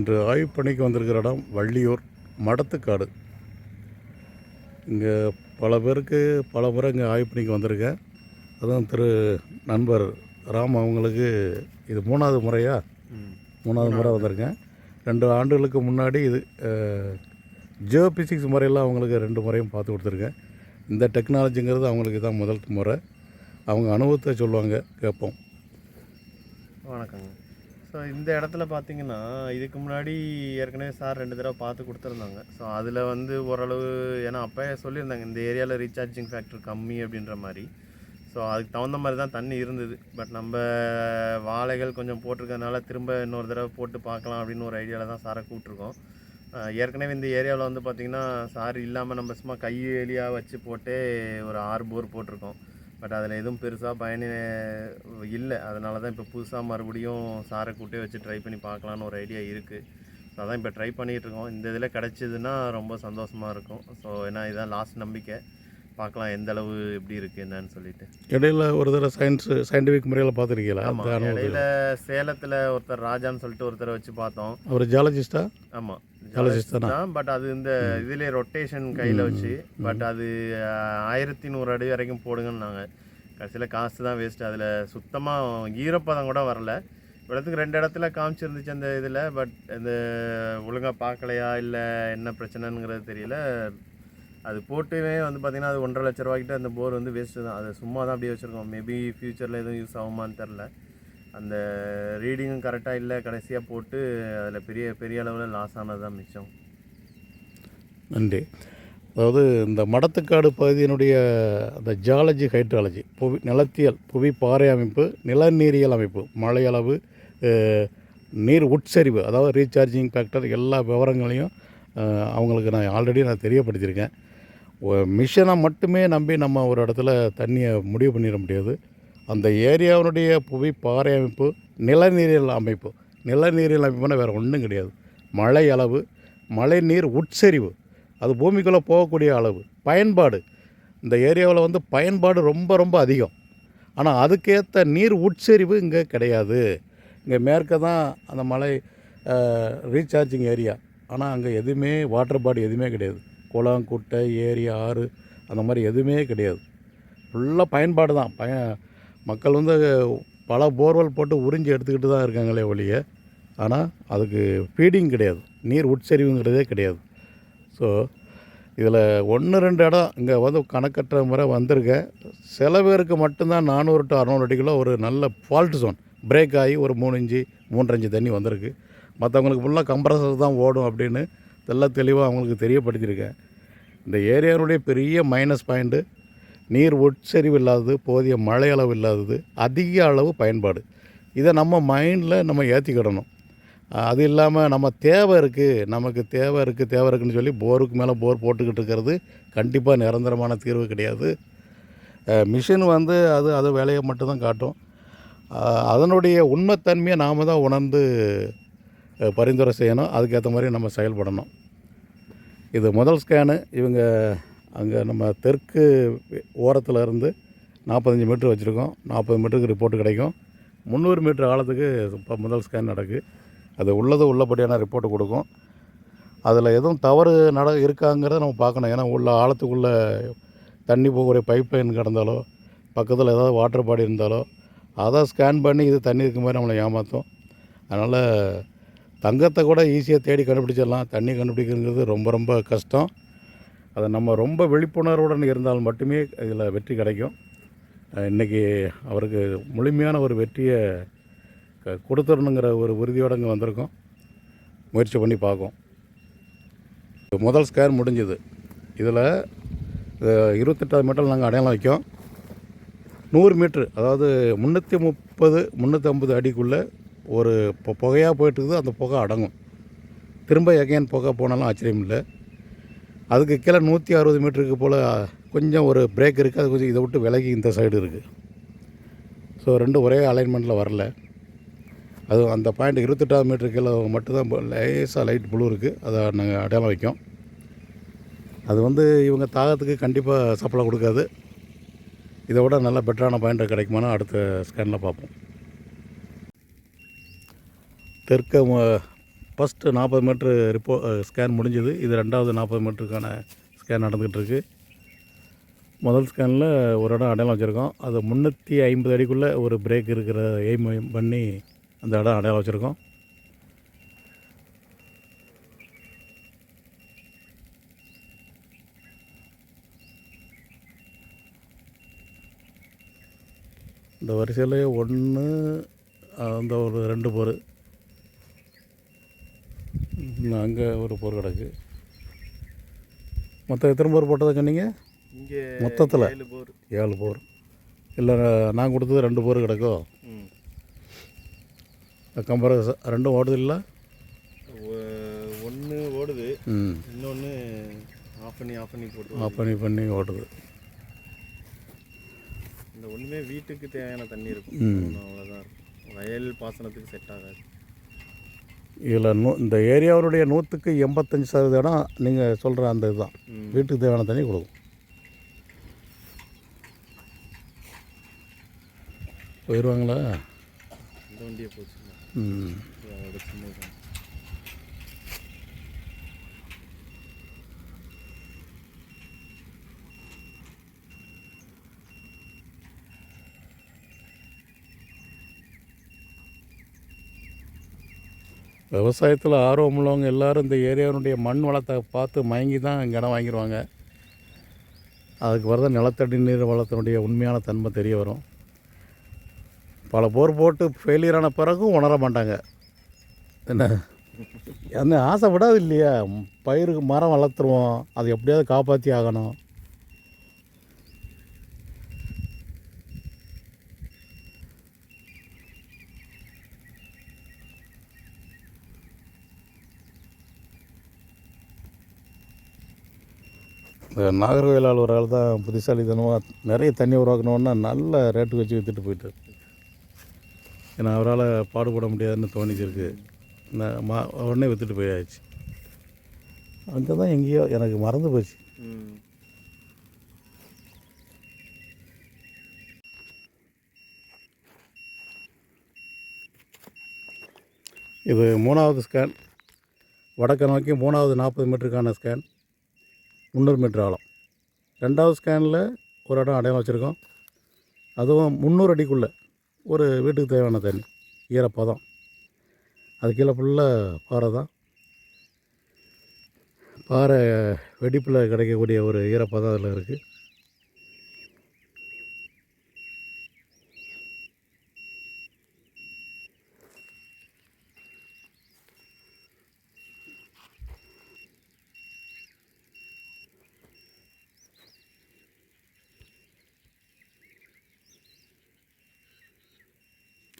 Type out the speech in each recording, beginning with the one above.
இன்று ஆய்வு பணிக்கு வந்திருக்கிற இடம் வள்ளியூர் மடத்துக்காடு. இங்கே பல பேருக்கு பல முறை இங்கே ஆய்வு பணிக்கு வந்திருக்கேன். அதுவும் திரு நண்பர் ராம் அவங்களுக்கு இது மூணாவது முறையா? மூணாவது முறை வந்திருக்கேன். ரெண்டு ஆண்டுகளுக்கு முன்னாடி இது ஜியோ பிசிக்ஸ் முறையில் அவங்களுக்கு ரெண்டு முறையும் பார்த்து கொடுத்துருக்கேன். இந்த டெக்னாலஜிங்கிறது அவங்களுக்கு தான் முதல் முறை. அவங்க அனுபவத்தை சொல்லுவாங்க கேட்போம். வணக்கங்க. ஸோ இந்த இடத்துல பார்த்தீங்கன்னா இதுக்கு முன்னாடி ஏற்கனவே சார் ரெண்டு தடவை பார்த்து கொடுத்துருந்தாங்க. ஸோ அதில் வந்து ஓரளவு ஏன்னா அப்போ சொல்லியிருந்தாங்க இந்த ஏரியாவில் ரீசார்ஜிங் ஃபேக்டர் கம்மி அப்படின்ற மாதிரி. ஸோ அதுக்கு தகுந்த மாதிரி தான் தண்ணி இருந்தது. பட் நம்ம வாழைகள் கொஞ்சம் போட்டிருக்கறதுனால திரும்ப இன்னொரு தடவை போட்டு பார்க்கலாம் அப்படின்னு ஒரு ஐடியாவில் தான் சாரை கூப்பிட்ருக்கோம் ஏற்கனவே இந்த ஏரியாவில் வந்து பார்த்திங்கன்னா சார் இல்லாமல் நம்ம சும்மா கை எலியாக வச்சு போட்டே ஒரு ஆறு போர் போட்டிருக்கோம். பட் அதில் எதுவும் பெருசாக பயனே இல்லை. அதனால தான் இப்போ புதுசாக மறுபடியும் சாரை கூட்டே வச்சு ட்ரை பண்ணி பார்க்கலான்னு ஒரு ஐடியா இருக்குது ஸோ அதான் இப்போ ட்ரை பண்ணிகிட்டு இருக்கோம். இந்த இதில் கிடச்சிதுன்னா ரொம்ப சந்தோஷமாக இருக்கும். ஸோ ஏன்னா இதுதான் லாஸ்ட் நம்பிக்கை. பார்க்கலாம் எந்த அளவு எப்படி இருக்குது என்னன்னு சொல்லிட்டு. இடையில ஒரு தடவை சயின்ஸ் சயின்டிஃபிக் முறையில் பார்த்துருக்கீங்களா? ஆமாம் இடையில சேலத்தில் ஒருத்தர் ராஜான்னு சொல்லிட்டு ஒருத்தரை வச்சு பார்த்தோம். அவர் ஜியாலஜிஸ்டா ஆமாம் Geologist தானா? பட் அது இந்த இதுலேயே ரொட்டேஷன் கையில் வச்சு பட் அது ஆயிரத்தி நூறு அடி வரைக்கும் போடுங்கன்னாங்க கடைசியில் காசு தான் வேஸ்ட் அதில் சுத்தமாக ஈரப்பதம் கூட வரல. இடத்துக்கு ரெண்டு இடத்துல காமிச்சிருந்துச்சு அந்த இதில் பட் இந்த ஒழுங்காக பார்க்கலையா இல்லை என்ன பிரச்சனைங்கிறது தெரியல. அது போட்டுமே வந்து பார்த்திங்கன்னா அது ஒன்றரை லட்ச ரூபாய்க்கிட்ட அந்த போர் வந்து வேஸ்ட்டு தான். அது சும்மா தான் அப்படியே வச்சுருக்கோம். மேபி ஃப்யூச்சரில் எதுவும் யூஸ் ஆகுமான்னு தெரில அந்த ரீடிங்கும் கரெக்டாக இல்லை கடைசியாக போட்டு அதில் பெரிய பெரிய அளவில் லாஸ் ஆனது தான் மிச்சம். நன்றி. அதாவது இந்த மடத்துக்காடு பகுதியினுடைய அந்த ஜாலஜி ஹைட்ராலஜி புவி நிலத்தியல் புவி பாறை அமைப்பு நிலநீரியல் அமைப்பு மழை அளவு நீர் உட்சரிவு அதாவது ரீசார்ஜிங் ஃபேக்டர் எல்லா விவரங்களையும் அவங்களுக்கு நான் ஆல்ரெடி நான் தெரியப்படுத்தியிருக்கேன். மிஷனை மட்டுமே நம்பி நம்ம ஒரு இடத்துல தண்ணியை முடிவு பண்ணிட முடியாது. அந்த ஏரியாவினுடைய புவி பாறை அமைப்பு நிலநீரியல் அமைப்பு. நிலநீரியல் அமைப்புனா வேறு ஒன்றும் கிடையாது. மழை அளவு மழை நீர் உட்சரிவு. அது பூமிக்குள்ளே போகக்கூடிய அளவு. பயன்பாடு. இந்த ஏரியாவில் வந்து பயன்பாடு ரொம்ப ரொம்ப அதிகம். ஆனால் அதுக்கேற்ற நீர் உட்சரிவு இங்கே கிடையாது. இங்கே மேற்க தான் அந்த மலை ரீசார்ஜிங் ஏரியா ஆனால் அங்கே எதுவுமே வாட்டர் பாடி எதுவுமே கிடையாது. குளம் குட்டை ஏரி ஆறு அந்த மாதிரி எதுவுமே கிடையாது. ஃபுல்லாக பயன்பாடு தான். பய மக்கள் வந்து பல போர்வெல் போட்டு உறிஞ்சி எடுத்துக்கிட்டு தான் இருக்காங்களே ஒழிய ஆனால் அதுக்கு ஃபீடிங் கிடையாது. நீர் உட்சரிவுங்கிறதே கிடையாது. ஸோ இதில் ஒன்று ரெண்டு இடம் இங்கே வந்து கணக்கற்ற முறை வந்திருக்கேன். சில பேருக்கு மட்டும்தான் நானூறு டு அறநூறு அடிக்குள்ள ஒரு நல்ல ஃபால்ட் ஜோன் பிரேக் ஆகி ஒரு மூணு இஞ்சி மூன்றஞ்சு தண்ணி வந்திருக்கு. மற்றவங்களுக்கு ஃபுல்லாக கம்ப்ரஸர் தான் ஓடும் அப்படின்னு தெல்ல தெளிவாக அவங்களுக்கு தெரியப்படுத்தியிருக்கேன் இந்த ஏரியாவுடைய பெரிய மைனஸ் பாயிண்ட்டு நீர் உட்சரிவு இல்லாதது போதிய மழை அளவு இல்லாதது அதிக அளவு பயன்பாடு. இதை நம்ம மைண்டில் நம்ம ஏற்றிக்கிடணும் அது இல்லாமல் நம்ம தேவை இருக்குது நமக்கு தேவை இருக்குது தேவை இருக்குதுன்னு சொல்லி போருக்கு மேலே போர் போட்டுக்கிட்டு இருக்கிறது கண்டிப்பாக நிரந்தரமான தீர்வு கிடையாது. மிஷின் வந்து அது அது வேலையை மட்டும்தான் காட்டும். அதனுடைய உண்மைத்தன்மையை நாம் தான் உணர்ந்து பரிந்துரை செய்யணும். அதுக்கேற்ற மாதிரி நம்ம செயல்படணும். இது முதல் ஸ்கேனு இவங்க அங்கே நம்ம தெற்கு ஓரத்தில் இருந்து நாற்பத்தஞ்சு மீட்ரு வச்சுருக்கோம். நாற்பது மீட்டருக்கு ரிப்போர்ட் கிடைக்கும். முந்நூறு மீட்ரு ஆழத்துக்கு இப்போ முதல் ஸ்கேன் நடக்கு. அது உள்ளது உள்ளபடியான ரிப்போர்ட் கொடுக்கும். அதில் எதுவும் தவறு நட இருக்காங்கிறத நம்ம பார்க்கணும். ஏன்னா உள்ள ஆழத்துக்குள்ளே தண்ணி போகக்கூடிய பைப் லைன் கிடந்தாலோ பக்கத்தில் ஏதாவது வாட்டர் பாடி இருந்தாலோ அதை ஸ்கேன் பண்ணி இது தண்ணி இருக்க மாதிரி நம்மளை ஏமாற்றும் அதனால் தங்கத்தை கூட ஈஸியாக தேடி கண்டுபிடிச்சிடலாம். தண்ணி கண்டுபிடிக்கிறது ரொம்ப ரொம்ப கஷ்டம். அதை நம்ம ரொம்ப விழிப்புணர்வுடன் இருந்தால் மட்டுமே இதில் வெற்றி கிடைக்கும். இன்றைக்கி இன்னைக்கு அவருக்கு முழுமையான ஒரு வெற்றியை க- கொடுத்துடணுங்கிற ஒரு உறுதியோடு இங்கே வந்திருக்கோம். முயற்சி பண்ணி பார்க்கும். முதல் ஸ்கேர் முடிஞ்சுது. இதில் இருபத்தெட்டாவது மீட்டர் நாங்கள் அடையாளம் வைக்கோம். நூறு மீட்ரு அதாவது முந்நூற்றி முப்பது முந்நூற்றி ஐம்பது அடிக்குள்ளே ஒரு இப்போ புகையாக போயிட்டுருக்குது அந்த புகை அடங்கும். திரும்ப எகைன் புகை போனாலும் ஆச்சரியம் இல்லை. அதுக்கு கீழே நூற்றி அறுபது மீட்டருக்கு போல் கொஞ்சம் ஒரு பிரேக் இருக்குது அது கொஞ்சம் இதை விட்டு விலகி இந்த சைடு இருக்குது ஸோ ரெண்டும் ஒரே அலைன்மெண்ட்டில் வரல. அது அந்த பாயிண்ட் இருபத்தெட்டாவது மீட்டர் கீழே மட்டும்தான் லேசாக லைட் ப்ளூ இருக்குது அதை நாங்கள் அடையாளம் வைக்கோம். அது வந்து இவங்க தாகத்துக்கு கண்டிப்பாக சப்ளை கொடுக்காது. இதை விட நல்ல பெட்டரான பாயிண்ட் கிடைக்குமானா அடுத்த ஸ்கேனில் பார்ப்போம். தெற்க ம- ஃபஸ்ட்டு நாற்பது மீட்ரு ரிப்போ ஸ்கேன் முடிஞ்சது. இது ரெண்டாவது நாற்பது மீட்டருக்கான ஸ்கேன் நடந்துகிட்ருக்கு. முதல் ஸ்கேனில் ஒரு இடம் அடையாளம் வச்சுருக்கோம். அது முந்நூற்றி ஐம்பது அடிக்குள்ளே ஒரு பிரேக் இருக்கிற எய்ம் பண்ணி அந்த இடம் அடையாளம் வச்சுருக்கோம். இந்த வரிசையில் ஒன்று அந்த ஒரு ரெண்டு அங்கே ஒரு போர் கிடக்கு. மொத்தம் எத்தனை போர் போட்டதை சொன்னீங்க? இங்கே மொத்தத்துல? ஏழு போர். ஏழு போர். இல்லை நான் கொடுத்தது ரெண்டு போர் கிடக்கோ? கம்பேர் ரெண்டும் ஓடுது இல்லை ஒன்று ஓடுது. இன்னொன்று ஆஃப் பண்ணி ஆஃப் பண்ணி போட்டு ஆஃப் பண்ணி பண்ணி ஓடுது. இந்த ஒன்றுமே வீட்டுக்கு தேவையான தண்ணி இருக்கும். அவ்வளோதான் இருக்கும் வயல் பாசனத்துக்கு செட் ஆகாது. இதில் நூ இந்த ஏரியாவுடைய நூற்றுக்கு எண்பத்தஞ்சு சதவீதம் நீங்கள் சொல்கிற அந்த இதுதான். வீட்டுக்கு தேவையான தண்ணி கொடுக்கும். போயிடுவாங்களா? ம். விவசாயத்தில் ஆர்வம் உள்ளவங்க எல்லாரும் இந்த ஏரியாவினுடைய மண் வளத்தை பார்த்து மயங்கி தான் இங்கே இடம் வாங்கிடுவாங்க அதுக்கு வரத நிலத்தடி நீர் வளத்தினுடைய உண்மையான தன்மை தெரிய வரும். பல போர் போட்டு ஃபெயிலியர் ஆன பிறகும் உணர மாட்டாங்க. என்ன? என்ன ஆசைப்படாது இல்லையா? பயிருக்கு மரம் வளர்த்துருவோம். அதை எப்படியாவது காப்பாற்றி ஆகணும். இந்த நாகர்கோவில் ஒரு ஆள் தான் புத்திசாலித்தனமாக நிறைய தண்ணி உருவாக்கணுன்னா நல்ல ரேட்டு வச்சு விற்றுட்டு போயிட்டார். ஏன்னா அவரால் பாடுபட முடியாதுன்னு தோணிச்சிருக்கு நான் மா உடனே விற்றுட்டு போயாச்சு. அங்கே தான் எங்கேயோ எனக்கு மறந்து போச்சு. இது மூணாவது ஸ்கேன் வடக்கு நோக்கி மூணாவது நாற்பது மீட்டருக்கான ஸ்கேன் முந்நூறு மீட்டர் ஆழம். ரெண்டாவது ஸ்கேனில் ஒரு இடம் அடையாளம் வச்சுருக்கோம். அதுவும் முந்நூறு அடிக்குள்ளே ஒரு வீட்டுக்கு தேவையான தண்ணி ஈரப்பதம். அது கீழே ஃபுல்லாக பாறை தான். பாறை வெடிப்பில் கிடைக்கக்கூடிய ஒரு ஈரப்பதம் அதில் இருக்குது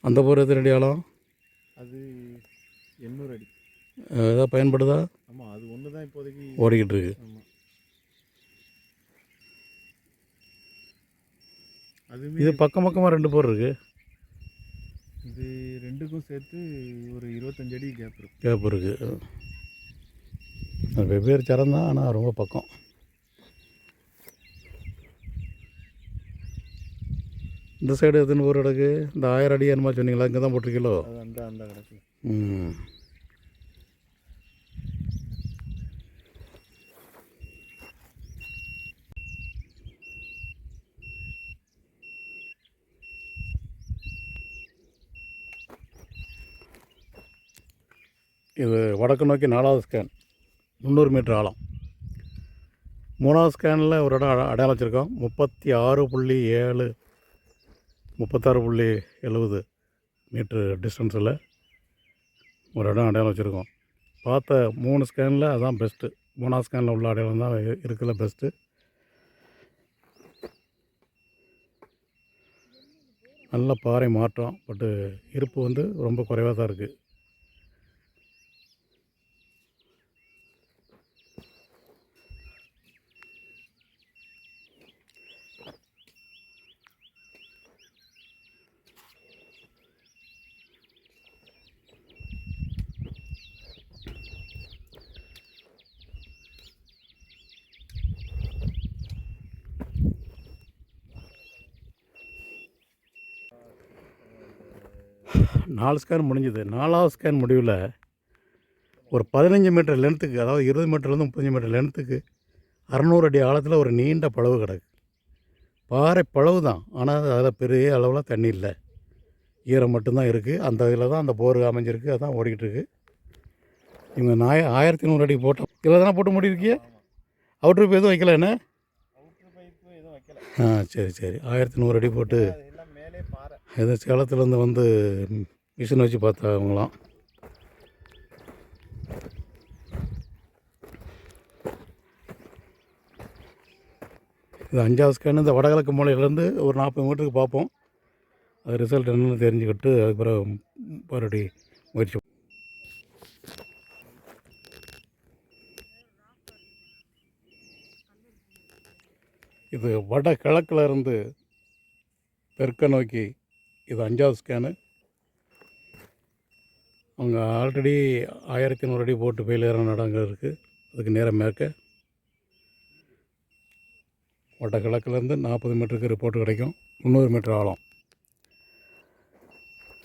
அந்த போர் எத்தனை அடி ஆழம்? அது எண்ணூறு அடி. ஏதாவது பயன்படுதா? ஆமாம் அது ஒன்று தான் இப்போதைக்கு. ஓடிக்கிட்டு இருக்கு. ஆமாம் அதுவுமே இது பக்கம் பக்கமாக ரெண்டு போர் இருக்குது இது ரெண்டுக்கும் சேர்த்து ஒரு இருபத்தஞ்சு அடி கேப் இருக்கும் கேப் இருக்குது அது வெவ்வேறு சரம் தான் ஆனால் ரொம்ப பக்கம். இந்த சைடு எத்தனை போர் கிடக்கு இந்த ஆயிரம் அடி என்னமா சொன்னீங்களா? இங்கே தான் போட்டிருக்கீங்களோ? அது அந்த அந்த கிடக்கு. ம். இது வடக்கு நோக்கி நாலாவது ஸ்கேன் முந்நூறு மீட்டர் ஆழம். மூணாவது ஸ்கேனில் ஒரு இடம் அட- அடையாளம் வச்சுருக்கோம். முப்பத்தி ஆறு புள்ளி ஏழு முப்பத்தாறு புள்ளி எழுபது மீட்ரு டிஸ்டன்ஸில் ஒரு இடம் அடையாளம் வச்சுருக்கோம். பார்த்த மூணு ஸ்கேனில் அதுதான் பெஸ்ட்டு. மூணாவது ஸ்கேனில் உள்ள அடையாளம் தான் இருக்கிற பெஸ்ட்டு. நல்ல பாறை மாற்றம் பட்டு இருப்பு வந்து ரொம்ப குறைவாக தான் இருக்குது நாலு ஸ்கேன் முடிஞ்சுது. நாலாவது ஸ்கேன் முடிவில் ஒரு பதினஞ்சு மீட்டர் லென்த்துக்கு அதாவது இருபது மீட்டர்லேருந்து முப்பத்தஞ்சு மீட்டர் லென்த்துக்கு அறநூறு அடி ஆழத்தில் ஒரு நீண்ட பளவு கிடக்கு. பாறை பளவு தான். ஆனால் அதில் பெரிய அளவில் தண்ணி இல்லை. ஈரம் மட்டும்தான் இருக்குது அந்த இதில் தான் அந்த போர் அமைஞ்சிருக்கு. அதான் ஓடிக்கிட்டு இருக்கு. இவங்க நாய ஆயிரத்தி நூறு அடி போட்டோம் இதில் தானே போட்டு முடியிருக்கிய? அவுட்ரு எதுவும் வைக்கல என்ன? ஆ சரி சரி. ஆயிரத்தி நூறு அடி போட்டு ஏதோ சேலத்துலேருந்து வந்து மிஷின் வச்சு பார்த்தவங்களாம் இது அஞ்சாவது ஸ்கேன் இந்த வடகிழக்கு மூலையிலேருந்து ஒரு நாற்பது மீட்டருக்கு பார்ப்போம். அது ரிசல்ட் என்னென்னு தெரிஞ்சுக்கிட்டு அதுக்கப்புறம் மறுபடி முயற்சி இது வட கிழக்குல இருந்து தெற்க நோக்கி இது அஞ்சாவது ஸ்கேனு அவங்க ஆல்ரெடி ஆயிரத்தி நூறு அடி போட்டு ஃபெயிலியரான நடங்கள் இருக்குது அதுக்கு நேரம் மேற்க வட நாற்பது மீட்டருக்கு ரிப்போர்ட் கிடைக்கும். முந்நூறு மீட்டர் ஆழம்.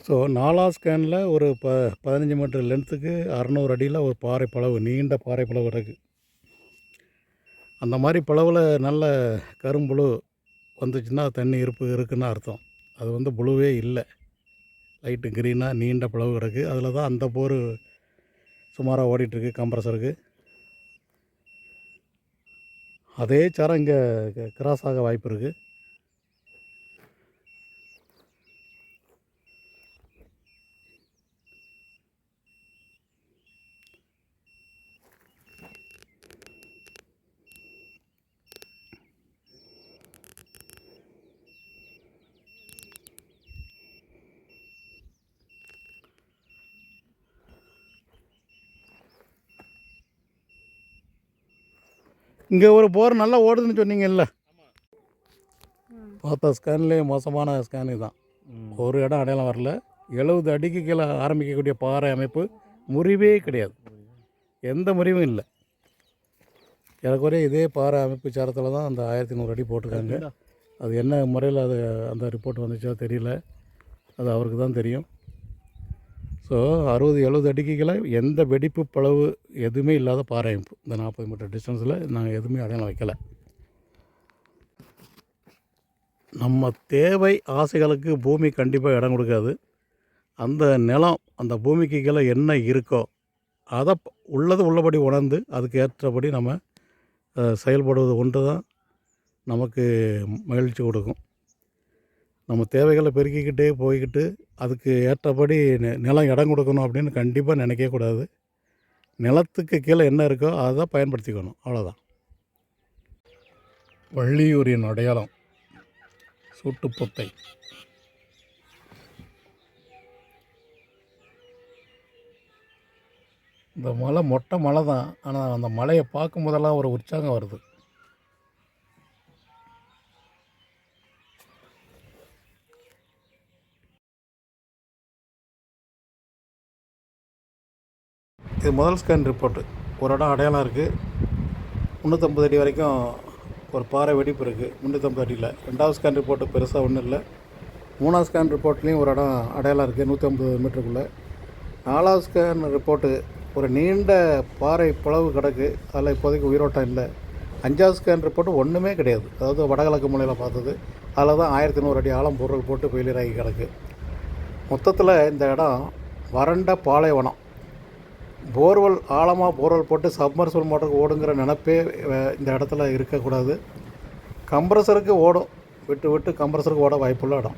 ஸோ நாலா ஸ்கேனில் ஒரு ப பதினஞ்சு மீட்டர் லென்த்துக்கு அறநூறு அடியில் ஒரு பாறை பளவு நீண்ட பாறை பளவு கிடக்கு. அந்த மாதிரி பளவில் நல்ல கரும்புழு வந்துச்சுன்னா தண்ணி இருப்பு இருக்குன்னு அர்த்தம். அது வந்து புழுவே இல்லை. லைட்டு க்ரீனாக நீண்ட பிளவு கிடக்கு அதில் தான் அந்த போர் சுமாராக ஓடிட்டுருக்கு கம்ப்ரஸருக்கு அதே சாரம் இங்கே கிராஸ் ஆக வாய்ப்பு இருக்குது இங்கே ஒரு போர் நல்லா ஓடுதுன்னு சொன்னீங்கல்ல? பார்த்த ஸ்கேன்லேயே மோசமான ஸ்கேன் தான் ஒரு இடம் அடையாளம் வரல. எழுபது அடிக்கு கீழே ஆரம்பிக்கக்கூடிய பாறை அமைப்பு முறிவே கிடையாது. எந்த முறிவும் இல்லை. ஏறக்குறைய இதே பாறை அமைப்பு சாரத்தில் தான் அந்த ஆயிரத்தி நூறு அடி போட்டிருக்காங்க. அது என்ன முறையில் அது அந்த ரிப்போர்ட் வந்துச்சோ தெரியல. அது அவருக்கு தான் தெரியும். ஸோ அறுபது எழுபது அடிக்கு எந்த வெடிப்பு பளவு எதுவுமே இல்லாத பாறை அமைப்பு இந்த நாற்பது மீட்டர் டிஸ்டன்ஸில் நாங்கள் எதுவுமே அடையாளம் வைக்கலை. நம்ம தேவை ஆசைகளுக்கு பூமி கண்டிப்பாக இடம் கொடுக்காது. அந்த நிலம் அந்த பூமிக்கு கீழே என்ன இருக்கோ அதை உள்ளது உள்ளபடி உணர்ந்து அதுக்கு ஏற்றபடி நம்ம செயல்படுவது ஒன்று தான் நமக்கு மகிழ்ச்சி கொடுக்கும். நம்ம தேவைகளை பெருக்கிக்கிட்டே போய்கிட்டு அதுக்கு ஏற்றபடி நிலம் இடம் கொடுக்கணும் அப்படின்னு கண்டிப்பாக நினைக்கக்கூடாது நிலத்துக்கு கீழே என்ன இருக்கோ அதை தான் பயன்படுத்திக்கணும். அவ்வளோதான் வள்ளியூரின் அடையாளம். சூட்டுப்பொத்தை இந்த மலை மொட்டை மலை தான் ஆனால் அந்த மலையை பார்க்கும் போதெல்லாம் ஒரு உற்சாகம் வருது. இது முதல் ஸ்கேன் ரிப்போர்ட்டு ஒரு இடம் அடையாளம் இருக்குது முந்நூற்றம்பது அடி வரைக்கும் ஒரு பாறை வெடிப்பு இருக்குது முந்நூற்றம்பது அடியில். ரெண்டாவது ஸ்கேன் ரிப்போர்ட்டு பெருசாக ஒன்றும் இல்லை. மூணாவது ஸ்கேன் ரிப்போர்ட்லேயும் ஒரு இடம் அடையாளம் இருக்குது நூற்றம்பது மீட்டருக்குள்ளே. நாலாவது ஸ்கேன் ரிப்போர்ட்டு ஒரு நீண்ட பாறை பிளவு கிடக்கு. அதில் இப்போதைக்கு உயிரோட்டம் இல்லை. அஞ்சாவது ஸ்கேன் ரிப்போர்ட்டு ஒன்றுமே கிடையாது. அதாவது வடகிழக்கு மூலையில் பார்த்தது. அதில் தான் ஆயிரத்தி நூறு அடி ஆழம் பொருள் போட்டு ஃபெயிலியர் ஆகி கிடக்கு. மொத்தத்தில் இந்த இடம் வறண்ட பாலைவனம். போர்வெல் ஆழமாக போர்வெல் போட்டு சப்மர்சல் மோட்டருக்கு ஓடுங்கிற நினப்பே இந்த இடத்துல இருக்கக்கூடாது. கம்ப்ரஸருக்கு ஓடும். விட்டு விட்டு கம்ப்ரஸருக்கு ஓட வாய்ப்புள்ள இடம்.